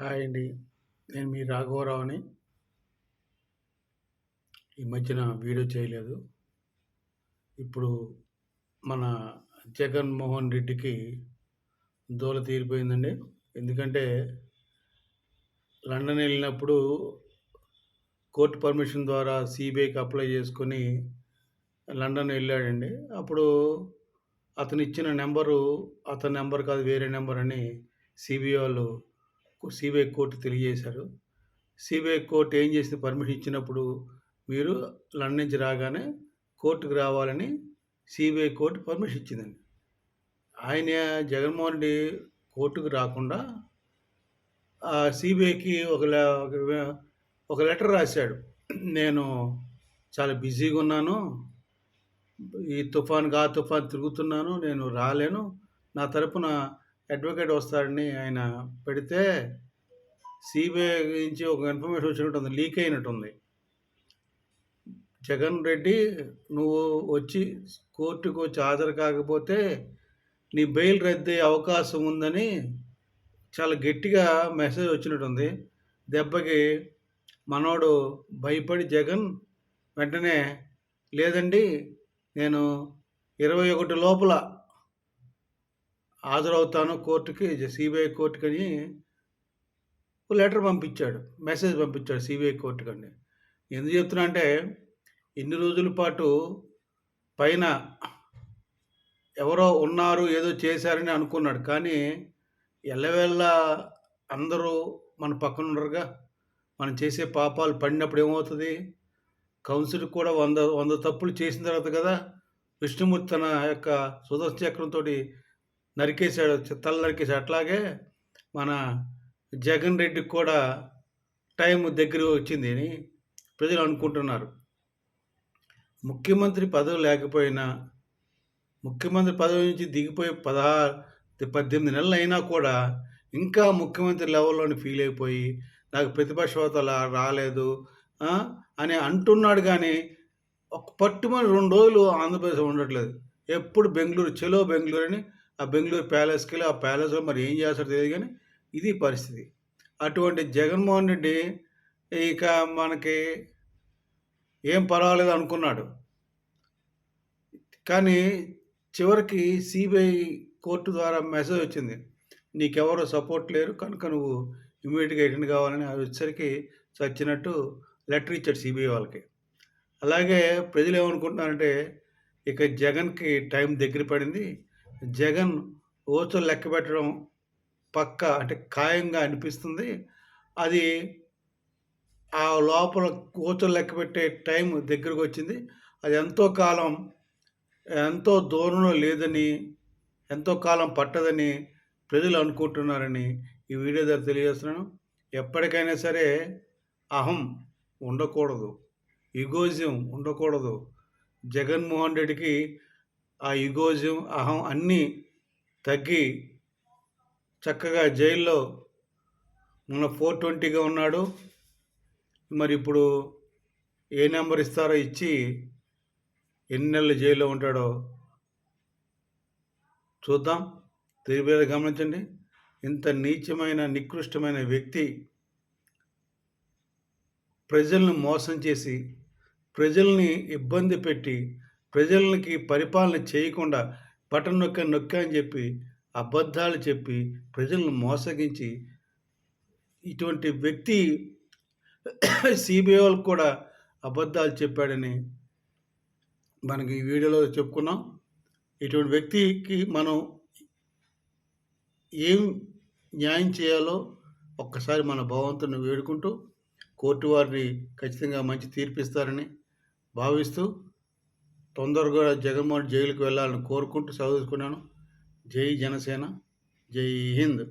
Hi అండి. నేను మీ రాఘవరావుని. ఈ మధ్యన వీడియో చేయలేదు. ఇప్పుడు మన జగన్మోహన్ రెడ్డికి దూల తీరిపోయిందండి. ఎందుకంటే లండన్ వెళ్ళినప్పుడు కోర్టు పర్మిషన్ ద్వారా సిబిఐకి అప్లై చేసుకొని లండన్ వెళ్ళాడండి. అప్పుడు అతను ఇచ్చిన నెంబరు అతని నెంబర్ కాదు వేరే నెంబర్ అని సిబిఐ వాళ్ళు సిబిఐ కోర్టు తెలియజేశారు. సిబిఐ కోర్టు ఏం చేసింది? పర్మిషన్ ఇచ్చినప్పుడు మీరు లండన్ నుంచి రాగానే కోర్టుకు రావాలని సిబిఐ కోర్టు పర్మిషన్ ఇచ్చిందండి. ఆయన జగన్మోహన్ రెడ్డి కోర్టుకు రాకుండా సిబిఐకి ఒక ఒక ఒక లెటర్ రాశాడు. నేను చాలా బిజీగా ఉన్నాను. ఈ తుఫాన్గా ఆ తుఫాన్ తిరుగుతున్నాను. నేను రాలేను. నా తరపున అడ్వకేట్ వస్తాడని ఆయన పెడితే సిబిఐ నుంచి ఒక ఇన్ఫర్మేషన్ వచ్చినట్టుంది లీక్ అయినట్టుంది. జగన్ రెడ్డి నువ్వు వచ్చి కోర్టుకు వచ్చి హాజరు కాకపోతే నీ బెయిల్ రద్దయ్యే అవకాశం ఉందని చాలా గట్టిగా మెసేజ్ వచ్చినట్టుంది. దెబ్బకి మనోడు భయపడి జగన్ వెంటనే లేదండి నేను ఇరవై ఒకటి లోపల హాజరవుతాను కోర్టుకి సిబిఐ కోర్టుకి అని లెటర్ పంపించాడు. మెసేజ్ పంపించాడు సిబిఐ కోర్టుకండి ఎందుకు చెప్తున్నా అంటే ఇన్ని రోజుల పాటు పైన ఎవరో ఉన్నారు ఏదో చేశారని అనుకున్నాడు. కానీ ఎల్లవేళ్ళ అందరూ మన పక్కన ఉండరుగా. మనం చేసే పాపాలు పడినప్పుడు ఏమవుతుంది? కౌన్సిల్ కూడా వంద వంద తప్పులు చేసిన తర్వాత కదా విష్ణుమూర్తి తన యొక్క సుదర్శన చక్రంతో నరికేశాడు తల నరికేశాడు. అట్లాగే మన జగన్ రెడ్డికి కూడా టైం దగ్గర వచ్చింది అని ప్రజలు అనుకుంటున్నారు. ముఖ్యమంత్రి పదవి లేకపోయినా ముఖ్యమంత్రి పదవి నుంచి దిగిపోయి పదహారు పద్దెనిమిది నెలలు అయినా కూడా ఇంకా ముఖ్యమంత్రి లెవెల్లోని ఫీల్ అయిపోయి నాకు ప్రతిపక్ష హోదా రాలేదు అని అంటున్నాడు కానీ ఒక పట్టుమని రెండు రోజులు ఆంధ్రప్రదేశ్ ఉండట్లేదు. ఎప్పుడు బెంగళూరు చెలో బెంగళూరు అని ఆ బెంగళూరు ప్యాలెస్కి వెళ్ళి ఆ ప్యాలెస్లో మరి ఏం చేస్తాడో తెలియదు కానీ ఇది పరిస్థితి. అటువంటి జగన్మోహన్ రెడ్డి ఇక మనకి ఏం పర్వాలేదు అనుకున్నాడు. కానీ చివరికి సిబిఐ కోర్టు ద్వారా మెసేజ్ వచ్చింది. నీకెవరు సపోర్ట్ లేరు కనుక నువ్వు ఇమీడియట్గా అటెండ్ కావాలని అది వచ్చేసరికి చచ్చినట్టు లెటర్ ఇచ్చాడు సిబిఐ వాళ్ళకి. అలాగే ప్రజలు ఏమనుకుంటున్నారంటే ఇక జగన్కి టైం దగ్గర పడింది జగన్ ఓచలు లెక్క పెట్టడం పక్క అంటే ఖాయంగా అనిపిస్తుంది. అది ఆ లోపల ఓచలు లెక్క పెట్టే టైం దగ్గరకు వచ్చింది. అది ఎంతో కాలం ఎంతో దూరంలో లేదని ఎంతో కాలం పట్టదని ప్రజలు అనుకుంటున్నారని ఈ వీడియో ద్వారా తెలియజేస్తున్నాను. ఎప్పటికైనా సరే అహం ఉండకూడదు ఇగోజియం ఉండకూడదు. జగన్మోహన్ రెడ్డికి ఆ ఇగోజియం అహం అన్నీ తగ్గి చక్కగా జైల్లో మన ఫోర్ ట్వంటీగా ఉన్నాడు. మరి ఇప్పుడు ఏ నెంబర్ ఇస్తారో ఇచ్చి ఎన్ని నెలలు జైల్లో ఉంటాడో చూద్దాం. తెలిపేద గమనించండి. ఇంత నీచమైన నికృష్టమైన వ్యక్తి ప్రజలను మోసం చేసి ప్రజల్ని ఇబ్బంది పెట్టి ప్రజలకి పరిపాలన చేయకుండా బటన్ నొక్క నొక్క అని చెప్పి అబద్ధాలు చెప్పి ప్రజలను మోసగించి ఇటువంటి వ్యక్తి సిబిఐ వాళ్ళకు కూడా అబద్ధాలు చెప్పాడని మనకి ఈ వీడియోలో చెప్పుకున్నాం. ఇటువంటి వ్యక్తికి మనం ఏం న్యాయం చేయాలో ఒక్కసారి మన భగవంతుని వేడుకుంటూ కోర్టు వారిని ఖచ్చితంగా మంచి తీర్పిస్తారని భావిస్తూ తొందరగా జగన్మోహన్ జైలుకు వెళ్ళాలని కోరుకుంటూ చదువుకున్నాను జై జనసేన జై హింద్.